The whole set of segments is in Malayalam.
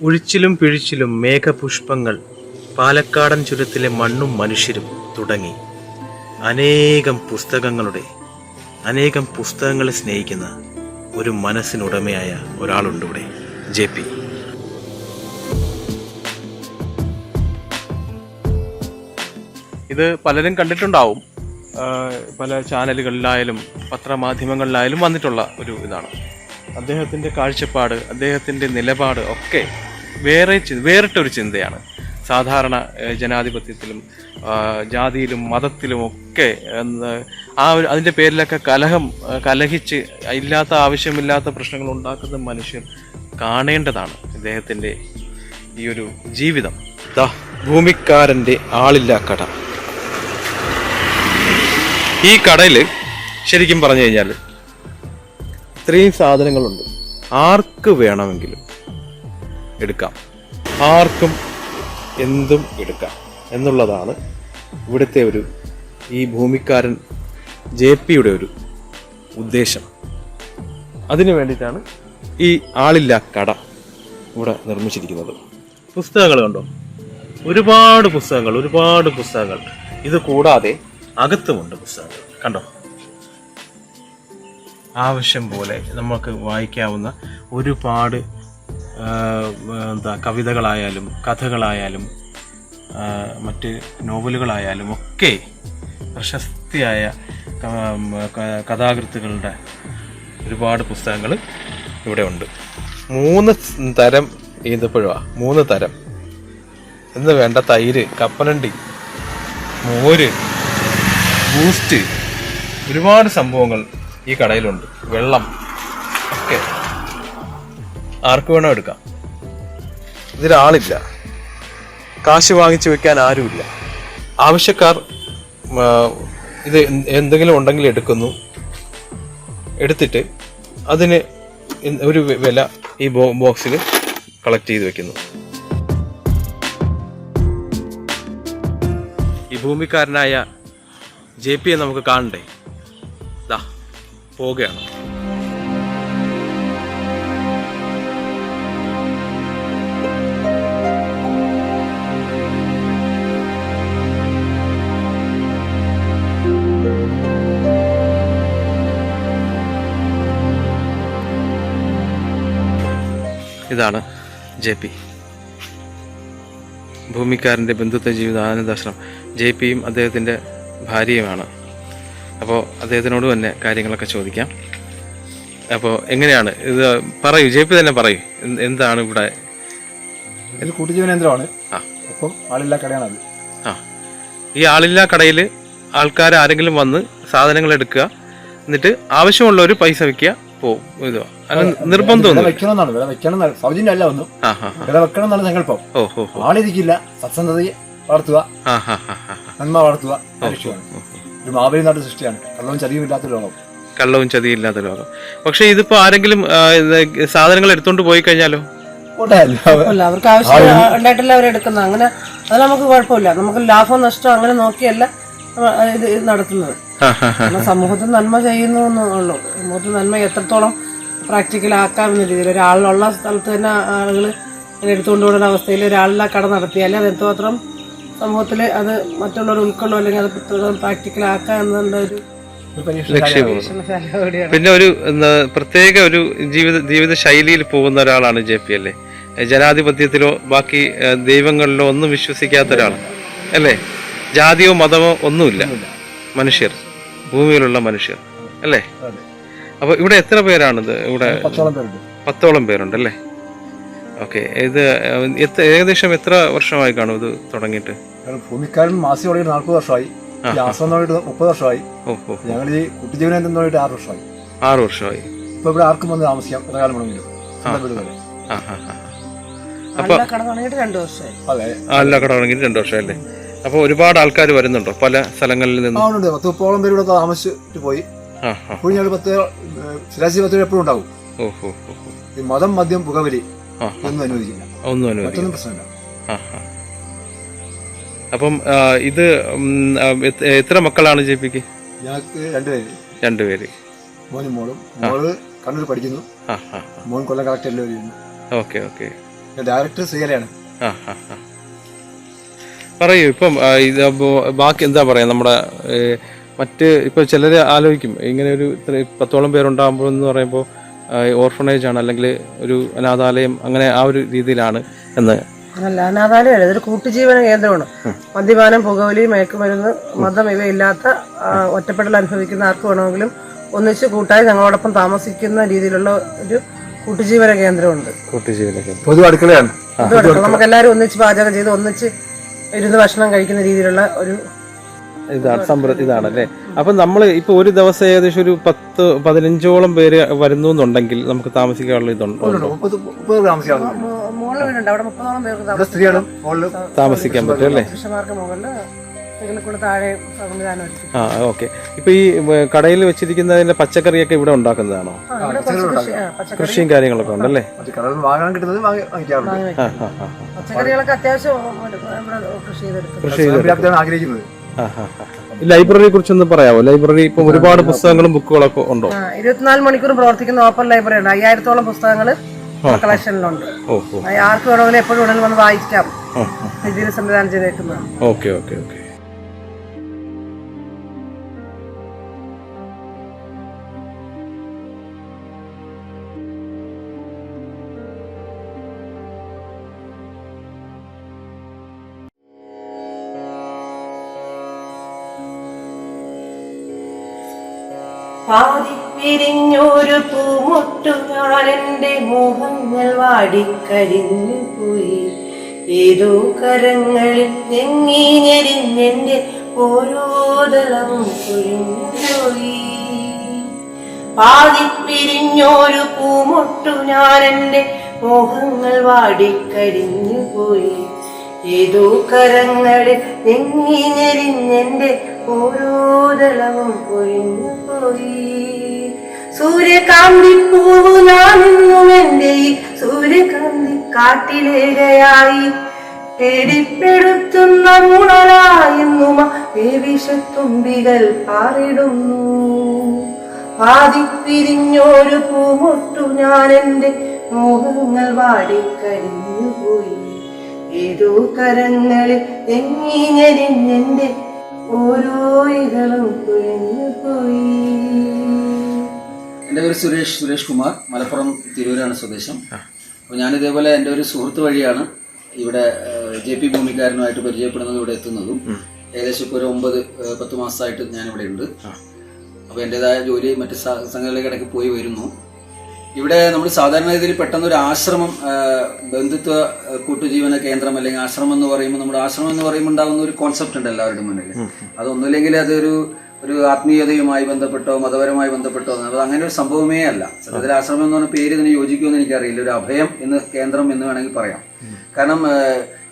ഉഴിച്ചിലും പിഴിച്ചിലും മേഘപുഷ്പങ്ങൾ പാലക്കാടൻ ചുരത്തിലെ മണ്ണും മനുഷ്യരും തുടങ്ങി. അനേകം പുസ്തകങ്ങളുടെ അനേകം പുസ്തകങ്ങളെ സ്നേഹിക്കുന്ന ഒരു മനസ്സിനുടമയായ ഒരാളുണ്ട് ഇവിടെ ജെ പി. ഇത് പലരും കണ്ടിട്ടുണ്ടാവും. പല ചാനലുകളിലായാലും പത്രമാധ്യമങ്ങളിലായാലും വന്നിട്ടുള്ള ഒരു ഇതാണ്. അദ്ദേഹത്തിന്റെ കാഴ്ചപ്പാട് അദ്ദേഹത്തിന്റെ നിലപാട് ഒക്കെ വേറെ വേറിട്ടൊരു ചിന്തയാണ്. സാധാരണ ജനാധിപത്യത്തിലും ജാതിയിലും മതത്തിലും ഒക്കെ ആ ഒരു അതിന്റെ പേരിലൊക്കെ കലഹം കലഹിച്ച് ഇല്ലാത്ത ആവശ്യമില്ലാത്ത പ്രശ്നങ്ങൾ ഉണ്ടാക്കുന്ന മനുഷ്യർ കാണേണ്ടതാണ് ഇദ്ദേഹത്തിന്റെ ഈ ഒരു ജീവിതം. ദ ഭൂമിക്കാരന്റെ ആളില്ല കട. ഈ കടയിൽ ശരിക്കും പറഞ്ഞു കഴിഞ്ഞാൽ ഇത്രയും സാധനങ്ങളുണ്ട്. ആർക്ക് വേണമെങ്കിലും എടുക്കാം. ആർക്കും എന്തും എടുക്കാം എന്നുള്ളതാണ് ഇവിടുത്തെ ഒരു ഈ ഭൂമിക്കാരൻ ജെ പിയുടെ ഒരു ഉദ്ദേശം. അതിനു വേണ്ടിയിട്ടാണ് ഈ ആളില്ല കട ഇവിടെ നിർമ്മിച്ചിരിക്കുന്നത്. പുസ്തകങ്ങൾ കണ്ടോ? ഒരുപാട് പുസ്തകങ്ങൾ ഒരുപാട് പുസ്തകങ്ങൾ. ഇത് കൂടാതെ അകത്തുമുണ്ട് പുസ്തകങ്ങൾ. കണ്ടോ? ആവശ്യം പോലെ നമുക്ക് വായിക്കാവുന്ന ഒരുപാട് എന്താ കവിതകളായാലും കഥകളായാലും മറ്റ് നോവലുകളായാലും ഒക്കെ പ്രശസ്തിയായ കഥാകൃത്തുക്കളുടെ ഒരുപാട് പുസ്തകങ്ങൾ ഇവിടെ ഉണ്ട്. മൂന്ന് തരം ഈന്തപ്പുഴ മൂന്ന് തരം. എന്ന് വേണ്ട തൈര് കപ്പനണ്ടി മോര് ബൂസ്റ്റ് ഒരുപാട് സംഭവങ്ങൾ ഈ കടയിലുണ്ട്. വെള്ളം ഒക്കെ. ആർക്ക് വേണോ എടുക്കാം. ഇതിലാളില്ല. കാശ് വാങ്ങിച്ചു വെക്കാൻ ആരുമില്ല. ആവശ്യക്കാർ ഇത് എന്തെങ്കിലും ഉണ്ടെങ്കിൽ എടുക്കുന്നു. എടുത്തിട്ട് അതിന് ഒരു വില ഈ ബോക്സിൽ കളക്ട് ചെയ്ത് വെക്കുന്നു. ഈ ഭൂമിക്കാരനായ ജെ പിയെ നമുക്ക് കാണണ്ടേ? ദാ പോവുകയാണ്. ഇതാണ് ജെ പി. ഭൂമിക്കാരന്റെ ബന്ധുത്വ ജീവിത ആനന്ദാശ്രമം. ജെ പിയും അദ്ദേഹത്തിന്റെ ഭാര്യയുമാണ്. അപ്പോൾ അദ്ദേഹത്തിനോട് തന്നെ കാര്യങ്ങളൊക്കെ ചോദിക്കാം. അപ്പോൾ എങ്ങനെയാണ്? ഇത് പറയൂ ജെ പി തന്നെ പറയൂ. എന്താണ് ഇവിടെ? ഇത് കൂട്ടുജീവനേന്ദ്രമാണ്. ആ. ആളില്ലാ കടയാണ് അത്. ആ. ഈ ആളില്ലാ കടയിൽ ആൾക്കാർ ആരെങ്കിലും വന്ന് സാധനങ്ങൾ എടുക്കുക എന്നിട്ട് ആവശ്യമുള്ളവർ പൈസ വെക്കുക പോവും ഇത്. നിർബന്ധം വെക്കണമെന്നാണ് വില വെക്കണം സൗജന്യം അല്ല ഒന്നും. വില വെക്കണം എന്നാണ് സങ്കല്പം ആളിരിക്കില്ല സത്സന്ധതയെ വളർത്തുക നന്മ വളർത്തുക ലക്ഷ്യമാണ്. ഒരു മാവേലി നാട് സൃഷ്ടിയാണ്. കള്ളവും ചതിയും ഇല്ലാത്ത ലോകം. കള്ളവും ചതിയില്ലാത്ത ലോകം. പക്ഷെ ഇതിപ്പോ ആരെങ്കിലും സാധനങ്ങൾ എടുത്തോണ്ട് പോയി കഴിഞ്ഞാലോ? അവർക്ക് ആവശ്യം ഉണ്ടായിട്ടല്ല അവരെടുക്കുന്നത് അങ്ങനെ അത് നമുക്ക് കുഴപ്പമില്ല. നമുക്ക് ലാഭം നഷ്ടം അങ്ങനെ നോക്കിയല്ല ഇത് നടത്തുന്നത്. കാരണം സമൂഹത്തിൽ നന്മ ചെയ്യുന്നു എന്നുള്ളൂ സമൂഹത്തിൽ നന്മ എത്രത്തോളം പ്രാക്ടിക്കൽ ആക്കാവുന്ന രീതിയിൽ ഒരാളുള്ള സ്ഥലത്ത് തന്നെ ആളുകൾ എടുത്തുകൊണ്ട് പോകുന്ന അവസ്ഥയിൽ ഒരാളിലെ കട നടത്തിയാൽ അത് എത്രമാത്രം സമൂഹത്തിൽ അത് മറ്റുള്ളവർ ഉൾക്കൊള്ളോ അല്ലെങ്കിൽ അത് പ്രാക്ടിക്കൽ ആക്കുക എന്നുള്ള ഒരു പിന്നെ ഒരു പ്രത്യേക ഒരു ജീവിത ജീവിത ശൈലിയിൽ പോകുന്ന ഒരാളാണ് ജെ പി അല്ലേ? ജനാധിപത്യത്തിലോ ബാക്കി ദൈവങ്ങളിലോ ഒന്നും വിശ്വസിക്കാത്ത ഒരാൾ അല്ലേ? ജാതിയോ മതമോ ഒന്നുമില്ല. മനുഷ്യർ. ഭൂമിയിലുള്ള മനുഷ്യർ അല്ലേ. അപ്പൊ ഇവിടെ എത്ര പേരാണിത്? ഇവിടെ പത്തോളം പേരുണ്ട്. അല്ലേ? ഓക്കെ. ഇത് ഏകദേശം എത്ര വർഷമായി കാണും ഇത് തുടങ്ങിയിട്ട്? ഭൂമിക്കാരൻ മാസി തുടങ്ങിയിട്ട് നാൽപ്പത് വർഷമായി. ആശ്രമം തുടങ്ങിയിട്ട് മുപ്പത് വർഷമായി. ഞങ്ങൾ ഈ കുട്ടിജീവനേന്ദ്രം തുടങ്ങിയിട്ട് ആറ് വർഷമായി. ആറ് വർഷമായി. ഇപ്പൊ ഇവിടെ ആർക്കും വന്ന് താമസിക്കാം എത്ര കാലം വേണമെങ്കിലും. ആ നല്ല കട തുടങ്ങിയിട്ട് രണ്ടു വർഷമായി. അതെ. അപ്പോൾ ഒരുപാട് ആൾക്കാർ വരുന്നുണ്ടോ? പല സ്ഥലങ്ങളിൽ നിന്നും? ഉണ്ട്. പത്ത് മുപ്പോളം പേര് ഇവിടെ താമസിച്ചിട്ട് പോയി. ഇപ്പോഴും ഞങ്ങൾ പത്ത് ശരാശരി പത്ത് പേര് എപ്പോഴും ഉണ്ടാവും. ഓ ഓ ഓ ഓ. ഈ മതം മദ്യം പുകവലി. ഒന്നും അനുവദിക്കില്ല. ഒന്നും അനുവദിക്കില്ല. പ്രശ്നമില്ല. അപ്പം ഇത് എത്ര- മക്കളാണ് ജയിപ്പിക്ക് പിക്ക് ഞങ്ങൾക്ക് രണ്ടുപേര് രണ്ടുപേര് മോനും മോളും. മോൾ കണ്ണൂർ പഠിക്കുന്നു. മോൻ കൊല്ലം കളക്ടറിൽ ഓക്കെ ഓക്കെ. ഡയറക്ടർ ആ. പറയൂ ഇപ്പം ഇത് ബാക്കി എന്താ പറയാ നമ്മുടെ മറ്റ് ഇപ്പൊ ചിലര് ആലോചിക്കും ഇങ്ങനെ ഒരു ഇത്ര പത്തോളം പേരുണ്ടാകുമ്പോൾ എന്ന് പറയുമ്പോൾ ഓർഫണേജ് ആണ് അല്ലെങ്കിൽ ഒരു അനാഥാലയം അങ്ങനെ ആ ഒരു രീതിയിലാണ് എന്ന്. അല്ല അനാഥാലയമല്ല ഇതൊരു കൂട്ടുജീവന കേന്ദ്രമാണ്. മദ്യപാനം പുകവലി മയക്കുമരുന്ന് മതം ഇവയില്ലാത്ത ഒറ്റപ്പെടൽ അനുഭവിക്കുന്ന ആർക്ക് വേണമെങ്കിലും ഒന്നിച്ച് കൂട്ടായി ഞങ്ങളോടൊപ്പം താമസിക്കുന്ന രീതിയിലുള്ള ഒരു കൂട്ടുജീവന കേന്ദ്രമുണ്ട്. കൂട്ടുജീവന പൊതു അടുക്കളയാണ്. നമുക്ക് എല്ലാവരും ഒന്നിച്ച് പാചകം ചെയ്ത് ഒന്നിച്ച് ഇരുന്ന് ഭക്ഷണം കഴിക്കുന്ന രീതിയിലുള്ള ഒരു ഇതാണ് സമ്പ്ര ഇതാണല്ലേ? അപ്പൊ നമ്മൾ ഇപ്പൊ ഒരു ദിവസം ഏകദേശം ഒരു പത്ത് പതിനഞ്ചോളം പേര് വരുന്നു എന്നുണ്ടെങ്കിൽ നമുക്ക് താമസിക്കാനുള്ള ഇതുണ്ട് താമസിക്കാൻ പറ്റും അല്ലേ? താഴെ ആ ഓക്കെ. ഇപ്പൊ ഈ കടയിൽ വെച്ചിരിക്കുന്നതിന്റെ പച്ചക്കറിയൊക്കെ ഇവിടെ ഉണ്ടാക്കുന്നതാണോ? കൃഷിയും കാര്യങ്ങളൊക്കെ ഉണ്ടല്ലേ? പച്ചക്കറികളൊക്കെ അത്യാവശ്യം ലൈബ്രറിയെ കുറിച്ചൊന്ന് പറയാമോ ലൈബ്രറി ഇപ്പൊ ഒരുപാട് പുസ്തകങ്ങളും ബുക്കുകളൊക്കെ ഉണ്ടോ? ആ, ഇരുപത്തിനാല് മണിക്കൂർ പ്രവർത്തിക്കുന്ന ഓപ്പൺ ലൈബ്രറി ഉണ്ട് അയ്യായിരത്തോളം പുസ്തകങ്ങൾ കളക്ഷനിലുണ്ട്. ആർക്ക് വേണമെങ്കിലും എപ്പോഴും ഉടനെ വന്ന് വായിക്കാം. രീതിയിൽ സംവിധാനം ചെയ്തേക്കുന്നതാണ്. Okay okay okay. പാതിപ്പിരിഞ്ഞൊരു പൂമുട്ടു ഞാൻ എന്റെ മോഹങ്ങൾ വാടിക്കരിഞ്ഞു പോയി. ഏതോ കരങ്ങളിൽ ഞെങ്ങി ഞെരിഞ്ഞെന്റെ ഓരോ ദളവും കുഴിഞ്ഞു പോയി പാതിപ്പിരിഞ്ഞൊരു പൂമുട്ടു ഞാൻ എന്റെ മോഹങ്ങൾ വാടിക്കരിഞ്ഞു പോയി ഏതോ കരങ്ങളിൽ ഞെങ്ങി ഞെരിഞ്ഞെന്റെ ഓരോ ദളവും പൊഴിഞ്ഞു പോയി. സൂര്യകാന്തി പൂവു ഞാനിന്നും ഈ സൂര്യകാന്തി കാട്ടിലേകയായി പേടിപ്പെടുത്തുന്ന ഗുണരായെന്നുമ വിഷത്തുമ്പികൾ പാറിടുന്നു. പാതിപ്പിരിഞ്ഞോരു പൂമൊട്ടു ഞാൻ എന്റെ മോഹങ്ങൾ വാടിക്കരിഞ്ഞു പോയി ഏതോ കരങ്ങളിൽ എങ്ങി ഞെരിഞ്ഞെന്റെ ഓരോ ഇതളും കുഴഞ്ഞു പോയി. എന്റെ പേര് സുരേഷ് സുരേഷ് കുമാർ. മലപ്പുറം തിരൂരാണ് സ്വദേശം. അപ്പോൾ ഞാൻ ഇതേപോലെ എന്റെ ഒരു സുഹൃത്ത് വഴിയാണ് ഇവിടെ ജെ പി ഭൂമിക്കാരനുമായിട്ട് പരിചയപ്പെടുന്നത് ഇവിടെ എത്തുന്നതും. ഏകദേശം ഇപ്പോൾ ഒരു ഒമ്പത് പത്ത് മാസമായിട്ട് ഞാൻ ഇവിടെ ഉണ്ട് അപ്പോൾ എന്റെതായ ജോലി മറ്റ് സംഘങ്ങളിലേക്ക് ഇടയ്ക്ക് പോയി വരുന്നു. ഇവിടെ നമ്മൾ സാധാരണ രീതിയിൽ പെട്ടെന്ന് ഒരു ആശ്രമം ബന്ധുത്വ കൂട്ടുജീവന കേന്ദ്രം അല്ലെങ്കിൽ ആശ്രമം എന്ന് പറയുമ്പോൾ നമ്മുടെ ആശ്രമം എന്ന് പറയുമ്പോൾ ഉണ്ടാകുന്ന ഒരു കോൺസെപ്റ്റ് ഉണ്ട് എല്ലാവരുടെ മുന്നിൽ. അതൊന്നുമില്ലെങ്കിൽ അതൊരു ഒരു ആത്മീയതയുമായി ബന്ധപ്പെട്ടോ മതപരമായി ബന്ധപ്പെട്ടോ അത് അങ്ങനെ ഒരു സംഭവമേ അല്ല. സത്യത്തിൽ ആശ്രമം എന്ന് പറഞ്ഞ പേര് ഇതിന് യോജിക്കുമെന്ന് എനിക്കറിയില്ല. ഒരു അഭയം എന്ന് കേന്ദ്രം എന്ന് വേണമെങ്കിൽ പറയാം. കാരണം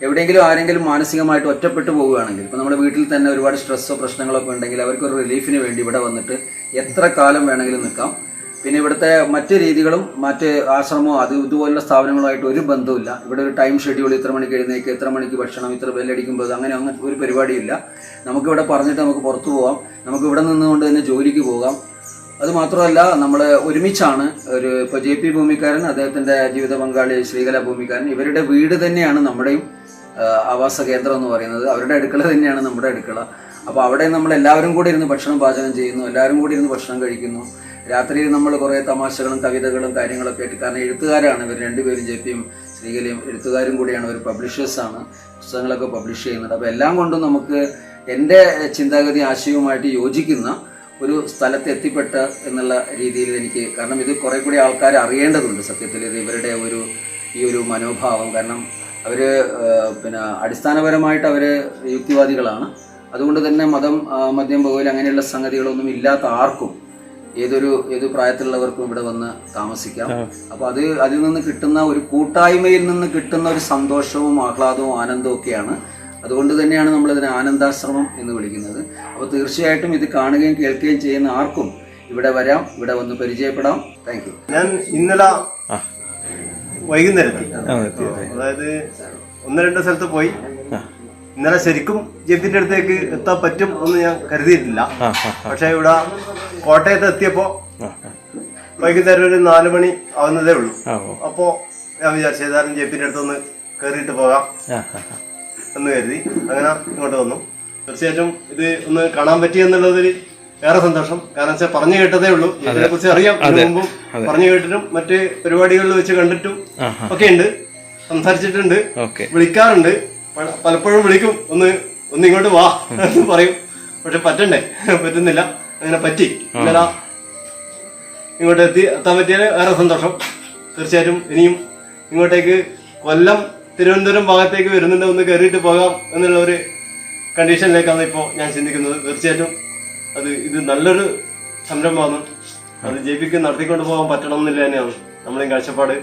എവിടെയെങ്കിലും ആരെങ്കിലും മാനസികമായിട്ട് ഒറ്റപ്പെട്ടു പോവുകയാണെങ്കിൽ ഇപ്പൊ നമ്മുടെ വീട്ടിൽ തന്നെ ഒരുപാട് സ്ട്രെസ്സോ പ്രശ്നങ്ങളൊക്കെ ഉണ്ടെങ്കിൽ അവർക്ക് ഒരു റിലീഫിന് വേണ്ടി ഇവിടെ വന്നിട്ട് എത്ര കാലം വേണമെങ്കിലും നിൽക്കാം. പിന്നെ ഇവിടുത്തെ മറ്റ് രീതികളും മറ്റ് ആശ്രമമോ അത് ഇതുപോലുള്ള സ്ഥാപനങ്ങളുമായിട്ട് ഒരു ബന്ധവുമില്ല. ഇവിടെ ഒരു ടൈം ഷെഡ്യൂൾ ഇത്ര മണിക്ക് എഴുന്നേക്ക് ഇത്ര മണിക്ക് ഭക്ഷണം ഇത്ര ബെല്ലടിക്കുമ്പോൾ അങ്ങനെ അങ്ങനെ ഒരു പരിപാടിയില്ല. നമുക്കിവിടെ പറഞ്ഞിട്ട് നമുക്ക് പുറത്തു പോകാം നമുക്ക് ഇവിടെ നിന്നുകൊണ്ട് തന്നെ ജോലിക്ക് പോകാം. അത് മാത്രമല്ല നമ്മൾ ഒരുമിച്ചാണ് ഒരു ഇപ്പോൾ ജെ പി ഭൂമിക്കാരൻ അദ്ദേഹത്തിന്റെ ജീവിത പങ്കാളി ശ്രീകല ഭൂമിക്കാരൻ. ഇവരുടെ വീട് തന്നെയാണ് നമ്മുടെയും ആവാസ കേന്ദ്രം എന്ന് പറയുന്നത്. അവരുടെ അടുക്കള തന്നെയാണ് നമ്മുടെ അടുക്കള. അപ്പോൾ അവിടെ നമ്മൾ എല്ലാവരും കൂടി ഇരുന്ന് ഭക്ഷണം പാചകം ചെയ്യുന്നു എല്ലാവരും കൂടി ഇരുന്ന് ഭക്ഷണം കഴിക്കുന്നു. രാത്രിയിൽ നമ്മൾ കുറേ തമാശകളും കവിതകളും കാര്യങ്ങളൊക്കെ ആയിട്ട് കാരണം എഴുത്തുകാരാണ് ഇവർ രണ്ടുപേരും ജെ പിയും ശ്രീകലയും എഴുത്തുകാരും കൂടിയാണ് ഒരു പബ്ലിഷേഴ്സാണ് പുസ്തകങ്ങളൊക്കെ പബ്ലിഷ് ചെയ്യുന്നത്. അപ്പോൾ എല്ലാം കൊണ്ടും നമുക്ക് എന്റെ ചിന്താഗതി ആശയവുമായിട്ട് യോജിക്കുന്ന ഒരു സ്ഥലത്ത് എത്തിപ്പെട്ട എന്നുള്ള രീതിയിൽ എനിക്ക് കാരണം ഇത് കുറെ കൂടി ആൾക്കാർ അറിയേണ്ടതുണ്ട് സത്യത്തിൽ. ഇത് ഇവരുടെ ഒരു ഈ ഒരു മനോഭാവം. കാരണം അവർ പിന്നെ അടിസ്ഥാനപരമായിട്ട് അവർ യുക്തിവാദികളാണ്. അതുകൊണ്ട് തന്നെ മതം മദ്യം പോകൽ അങ്ങനെയുള്ള സംഗതികളൊന്നും ഇല്ലാത്ത ആർക്കും ഏതൊരു ഏത് പ്രായത്തിലുള്ളവർക്കും ഇവിടെ വന്ന് താമസിക്കാം. അപ്പൊ അത് അതിൽ നിന്ന് കിട്ടുന്ന ഒരു കൂട്ടായ്മയിൽ നിന്ന് കിട്ടുന്ന ഒരു സന്തോഷവും ആഹ്ലാദവും ആനന്ദവും ഒക്കെയാണ്. അതുകൊണ്ട് തന്നെയാണ് നമ്മൾ ഇതിനെ ആനന്ദാശ്രമം എന്ന് വിളിക്കുന്നത്. അപ്പോൾ തീർച്ചയായിട്ടും ഇത് കാണുകയും കേൾക്കുകയും ചെയ്യുന്ന ആർക്കും ഇവിടെ വരാം ഇവിടെ വന്ന് പരിചയപ്പെടാം. താങ്ക് യു ഞാൻ ഇന്നലെ വൈകുന്നേരം ആ എത്തി എത്തി. അതായത് ഒന്ന് രണ്ട് സ്ഥലത്ത് പോയി. ഇന്നലെ ശരിക്കും ജെഫിന്റെ അടുത്തേക്ക് എത്താൻ പറ്റും എന്ന് ഞാൻ കരുതിയിട്ടില്ല. പക്ഷെ ഇവിടെ കോട്ടയത്ത് എത്തിയപ്പോ. വൈകുന്നേരം ഒരു നാലു മണി ആവുന്നതേ ഉള്ളൂ. അപ്പോ ഞാൻ വിചാരിച്ചു ഏതായാലും ജെ പിന്റെ അടുത്തൊന്ന് കയറിയിട്ട് പോകാം. എന്ന് കരുതി. അങ്ങനെ ഇങ്ങോട്ട് വന്നു. തീർച്ചയായിട്ടും ഇത് ഒന്ന് കാണാൻ പറ്റി എന്നുള്ളതിൽ ഏറെ സന്തോഷം. കാരണം വെച്ചാൽ പറഞ്ഞു കേട്ടതേ ഉള്ളൂ. ഇതിനെ കുറിച്ച് അറിയാം. മുമ്പും പറഞ്ഞു കേട്ടിട്ടും മറ്റ് പരിപാടികളിൽ വെച്ച് കണ്ടിട്ടും. ഒക്കെ ഉണ്ട്. സംസാരിച്ചിട്ടുണ്ട്. വിളിക്കാറുണ്ട്. പലപ്പോഴും വിളിക്കും. ഒന്ന് ഒന്ന് ഇങ്ങോട്ട് വാ എന്ന് പറയും. പക്ഷെ പറ്റണ്ടേ? പറ്റുന്നില്ല. അങ്ങനെ പറ്റി. ഇന്നലെ ഇങ്ങോട്ട് എത്തി എത്താൻ പറ്റിയാൽ വേറെ സന്തോഷം. തീർച്ചയായിട്ടും ഇനിയും ഇങ്ങോട്ടേക്ക് കൊല്ലം തിരുവനന്തപുരം ഭാഗത്തേക്ക് വരുന്നുണ്ട്. ഒന്ന് കയറിയിട്ട് പോകാം എന്നുള്ള ഒരു കണ്ടീഷനിലേക്കാണ് ഇപ്പോൾ ഞാൻ ചിന്തിക്കുന്നത്. തീർച്ചയായിട്ടും അത് ഇത് നല്ലൊരു സംരംഭമാണ്. അത് ജെ പിക്ക് നടത്തിക്കൊണ്ട് പോകാൻ പറ്റണം എന്നില്ല തന്നെയാണ് നമ്മളെയും കാഴ്ചപ്പാട്.